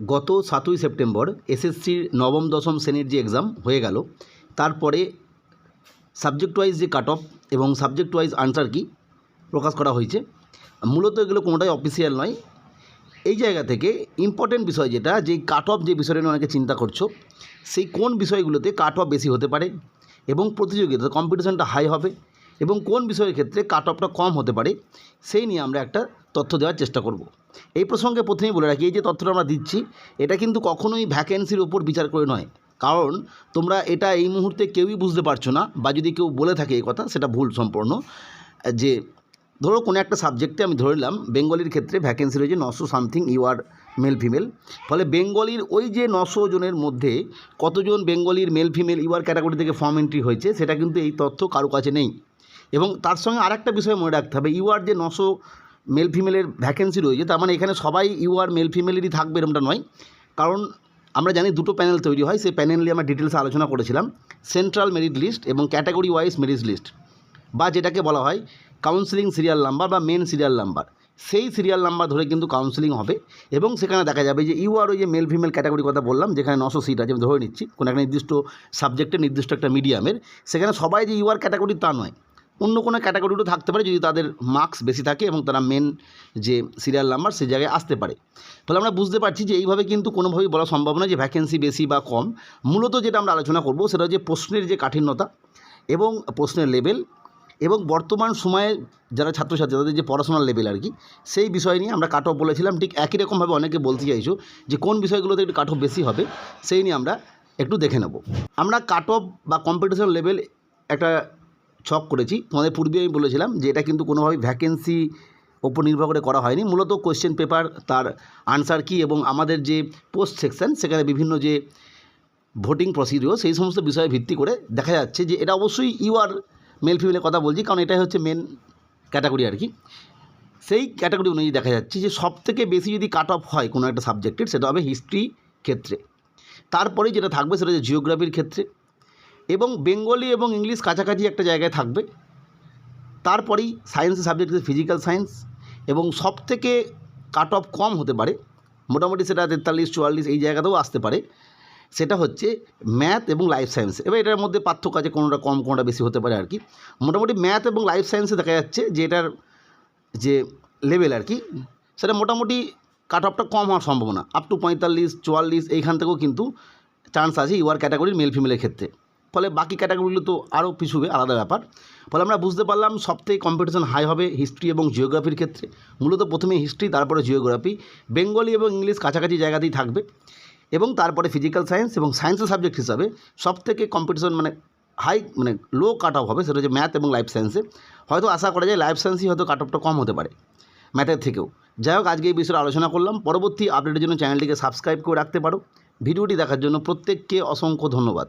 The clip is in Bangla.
গত সাতই সেপ্টেম্বর এসএসসির নবম দশম শ্রেণির যে এক্সাম হয়ে গেল, তারপরে সাবজেক্ট ওয়াইজ যে কাট অফ এবং সাবজেক্ট ওয়াইজ আনসার কি প্রকাশ করা হয়েছে, মূলত এগুলো কোনোটাই অফিসিয়াল নয়। এই জায়গা থেকে ইম্পর্টেন্ট বিষয় যেটা, যে কাট অফ যে বিষয়টা নিয়ে অনেকে চিন্তা করছ, সেই কোন বিষয়গুলোতে কাট অফ বেশি হতে পারে এবং প্রতিযোগিতা কম্পিটিশনটা হাই হবে এবং কোন বিষয়ের ক্ষেত্রে কাট অফটা কম হতে পারে, সেই নিয়ে আমরা একটা তথ্য দেওয়ার চেষ্টা করব। এই প্রসঙ্গে প্রথমেই বলে রাখি, এই যে তথ্যটা আমরা দিচ্ছি, এটা কিন্তু কখনোই ভ্যাকেন্সির উপর বিচার করে নয়। কারণ তোমরা এটা এই মুহূর্তে কেউই বুঝতে পারছ না, বা যদি কেউ বলে থাকে এই কথা, সেটা ভুল সম্পূর্ণ। যে ধরো কোনো একটা সাবজেক্টে আমি ধরে নিলাম, বেঙ্গলির ক্ষেত্রে ভ্যাকেন্সি রয়েছে নশো something U R male female ফলে বেঙ্গলির ওই যে নশো জনের মধ্যে কতজন বেঙ্গলির মেল ফিমেল ইউআর ক্যাটাগরি থেকে ফর্ম এন্ট্রি হয়েছে, সেটা কিন্তু এই তথ্য কারও কাছে নেই। এবং তার সঙ্গে আরেকটা বিষয় মনে রাখতে হবে ইউআর যে নশো মেল ফিমেলের ভ্যাকেন্সি রয়েছে, তার মানে এখানে সবাই ইউ আর মেল ফিমেলেরই থাকবে এরকমটা নয়। কারণ আমরা জানি দুটো প্যানেল তৈরি হয়, সেই প্যানেল নিয়ে আমরা ডিটেলসে আলোচনা করেছিলাম। সেন্ট্রাল মেরিট লিস্ট এবং ক্যাটাগরি ওয়াইজ মেরিট লিস্ট বা যেটাকে বলা হয় কাউন্সিলিং সিরিয়াল নাম্বার বা মেন সিরিয়াল নাম্বার সেই সিরিয়াল নাম্বার ধরে কিন্তু কাউন্সিলিং হবে এবং সেখানে দেখা যাবে যে ইউ আর ওই যে মেল ফিমেল ক্যাটাগরি কথা বললাম, যেখানে নশো সিট আছে, আমি ধরে নিচ্ছি। কোনো একটা নির্দিষ্ট সাবজেক্টের নির্দিষ্ট একটা মিডিয়ামের সেখানে সবাই যে ইউ আর ক্যাটাগরি তা নয়। অন্য কোনো ক্যাটাগরিও থাকতে পারে যদি তাদের মার্কস বেশি থাকে এবং তারা মেন যে সিরিয়াল নাম্বার সেই জায়গায় আসতে পারে। ফলে আমরা বুঝতে পারছি যে এইভাবে কিন্তু কোনোভাবেই বলা সম্ভব নয় যে ভ্যাকেন্সি বেশি বা কম। মূলত যেটা আমরা আলোচনা করব সেটা হচ্ছে প্রশ্নের যে কাঠিন্যতা এবং প্রশ্নের লেভেল এবং বর্তমান সময়ে যারা ছাত্রছাত্রী তাদের যে পড়াশোনার লেভেল আর কি, সেই বিষয় নিয়ে আমরা কাট অফ বলেছিলাম। ঠিক একই রকমভাবে অনেকে বলতে চাইছো যে কোন বিষয়গুলোতে একটু কাট অফ বেশি হবে, সেই নিয়ে আমরা একটু দেখে নেব। আমরা কাট অফ বা কম্পিটিশন লেভেল একটা ছক করেছি। তোমাদের পূর্বে আমি বলেছিলাম যে এটা কিন্তু কোনোভাবে ভ্যাকেন্সি ওপর নির্ভর করে করা হয়নি। মূলত কোশ্চেন পেপার তার আনসার কি এবং আমাদের যে পোস্ট সেকশন সেখানে বিভিন্ন যে ভোটিং প্রসিডিও সেই সমস্ত বিষয়ে ভিত্তি করে দেখা যাচ্ছে যে এটা অবশ্যই ইউ আর মেল ফিমেলের কথা বলছি কারণ এটাই হচ্ছে মেন ক্যাটাগরি আর কি। সেই ক্যাটাগরি অনুযায়ী দেখা যাচ্ছে যে সব থেকে বেশি যদি কাট অফ হয় কোনো একটা সাবজেক্টের সেটা হবে হিস্ট্রি ক্ষেত্রে। তারপরে যেটা থাকবে সেটা হচ্ছে জিওগ্রাফির ক্ষেত্রে। এবং বেঙ্গলি এবং ইংলিশ কাছাকাছি একটা জায়গায় থাকবে। তারপরেই সায়েন্সের সাবজেক্ট ফিজিক্যাল সায়েন্স এবং সব থেকে কাট অফ কম হতে পারে, মোটামুটি সেটা তেতাল্লিশ, চুয়াল্লিশ এই জায়গাতেও আসতে পারে, সেটা হচ্ছে ম্যাথ এবং লাইফ সায়েন্স এবার এটার মধ্যে পার্থক্য আছে, কোনোটা কম, কোনোটা বেশি হতে পারে আর কি মোটামুটি ম্যাথ এবং লাইফ সায়েন্সে দেখা যাচ্ছে যে এটার যে লেভেল আর কি সেটা মোটামুটি কাট অফটা কম হওয়ার সম্ভাবনা। আপ টু পঁয়তাল্লিশ, চুয়াল্লিশ, এইখান থেকেও কিন্তু চান্স আছে ইউআর ক্যাটাগরির মেল ফিমেলের ক্ষেত্রে। ফলে বাকি ক্যাটাগরিগুলো তো আরও পিছুবে, আলাদা ব্যাপার। ফলে আমরা বুঝতে পারলাম সবথেকে কম্পিটিশন হাই হবে হিস্ট্রি এবং জিওগ্রাফির ক্ষেত্রে। মূলত প্রথমে হিস্ট্রি তারপরে জিওগ্রাফি বেঙ্গলি এবং ইংলিশ কাছাকাছি জায়গাতেই থাকবে। এবং তারপরে ফিজিক্যাল সায়েন্স এবং সায়েন্সের সাবজেক্ট হিসাবে সবথেকে কম্পিটিশন মানে হাই মানে লো কাট অফ হবে, সেটা হচ্ছে ম্যাথ এবং লাইফ সায়েন্সে হয়তো আশা করা যায় লাইফ সায়েন্সই হয়তো কাট অফটা কম হতে পারে ম্যাথের থেকেও। যাই হোক, আজকে এই বিষয়ে আলোচনা করলাম। পরবর্তী আপডেটের জন্য চ্যানেলটিকে সাবস্ক্রাইব করে রাখতে পারো। ভিডিওটি দেখার জন্য প্রত্যেককে অসংখ্য ধন্যবাদ।